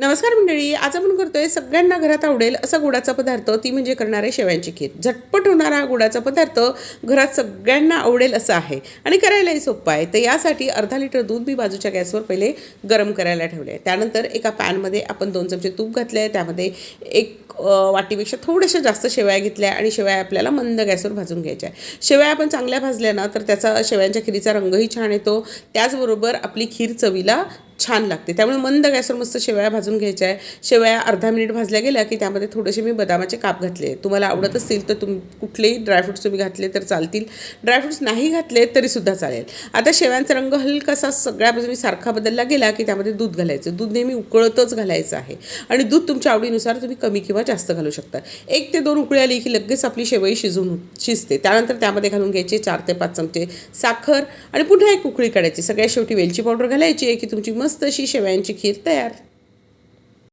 नमस्कार मंडळी आज आपण करतोय सगळ्यांना घरात आवडेल असा गुडाचा पदार्थ. ती म्हणजे करणारे शेवयांची खीर. झटपट होणारा हा गुडाचा पदार्थ घरात सगळ्यांना आवडेल असा आहे. आणि करायलाही सोपं आहे. तर यासाठी अर्धा लिटर दूध मी बाजूच्या गॅसवर पहिले गरम करायला ठेवले त्यानंतर एका पॅनमध्ये आपण दोन चमचे तूप घातले त्यामध्ये एक वाटीपेक्षा थोड्याशा जास्त शेवया घेतल्या आणि शेवया आपल्याला मंद गॅसवर भाजून घ्यायच्या. आहे शेवया आपण चांगल्या भाजल्या ना तर त्याचा शेवयांच्या खिरीचा रंगही छान येतो. त्याचबरोबर आपली खीर चवीला छान लागते. त्यामुळे मंद गॅसवर मस्त शेवया भाजून घ्यायच्या आहे. शेवया अर्धा मिनिट भाजल्या गेल्या की त्यामध्ये थोडेसे मी बदामाचे काप घातले तुम्हाला आवडत असतील तर तुम कुठलेही ड्रायफ्रुट्स तुम्ही घातले तर चालतील. ड्रायफ्रुट्स नाही घातले तरीसुद्धा चालेल. आता शेवयांचा रंग हलकासा सगळ्या बाजूनी सारखा बदलला गेला की त्यामध्ये दूध घालायचं. दूध नेहमी उकळतच घालायचं आहे. आणि दूध तुमच्या आवडीनुसार तुम्ही कमी किंवा जास्त घालू शकता. एक ते दोन उकळी आली की लगेच आपली शेवई शिजून शिजते. त्यानंतर त्यामध्ये घालून घ्यायचे चार ते पाच चमचे साखर आणि पुन्हा एक उकळी काढायची. सगळ्यात शेवटी वेलची पावडर घालायची आहे की तुमची मस्त अशी शेवयांची खीर तयार.